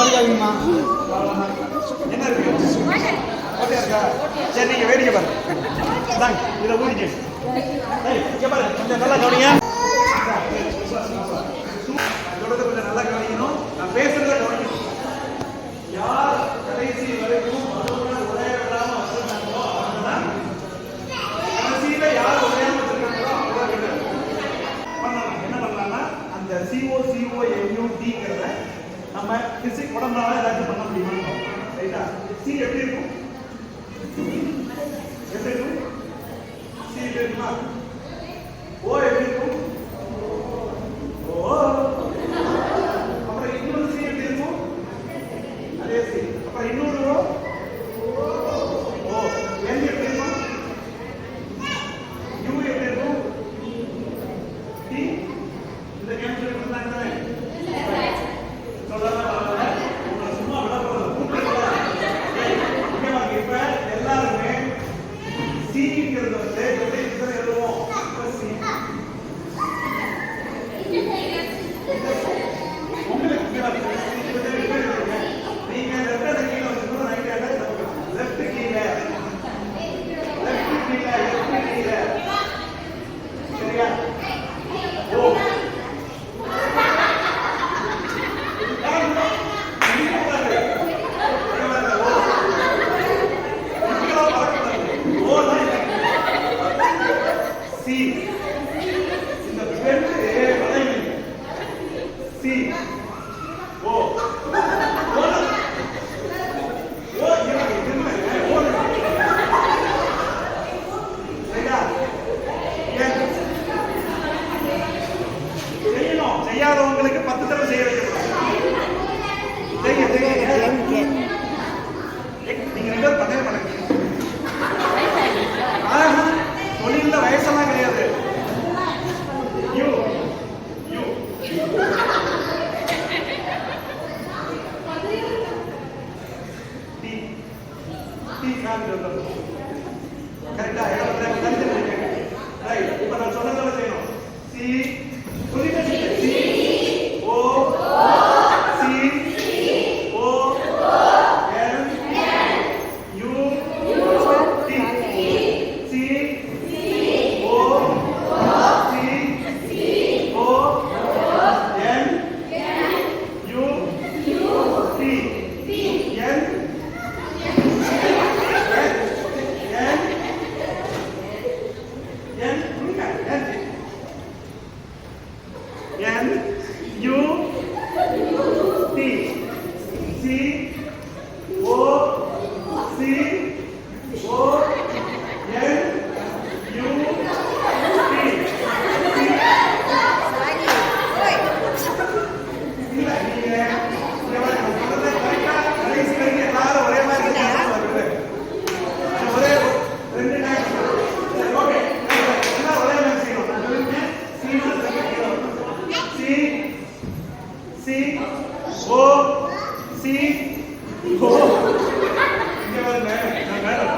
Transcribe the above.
படிக்காதீங்கம்மா என்ன இருக்கு? சரி நீங்க வேடிக்கை பாருங்க. இதை ஊதிக்க கொஞ்சம் நல்லா கவனிங்க. கொஞ்சம் நல்லா கவனிக்கணும். நான் பேசுறத கவனிக்கணும். யார் கடைசி வரைக்கும் என்ன பண்ணலாம்னா அந்த சிஓ சிஓ எம்யூடிங்கிறத நம்ம பிசிக் உடம்புனால ஏதாச்சும் பண்ண முடியுமா? ரைட்டா சி எப்படி இருக்கும்? எப்படி இருக்கும்? சி எப்படி இருக்குமா? செய்யாதவங்களுக்கு பத்து தடவை செய்ய வைக்கப்படும் நீங்க ரெண்டு பேரும் பதிவு பண்ணுங்க தொழில வயசெல்லாம் கிடையாது. கரெக்டா இப்ப நான் சொன்னதெல்லாம் செய்யணும்? சி சொல்லிட்டு স্ত্রী Ủa? Nghe bên này, thằng bé là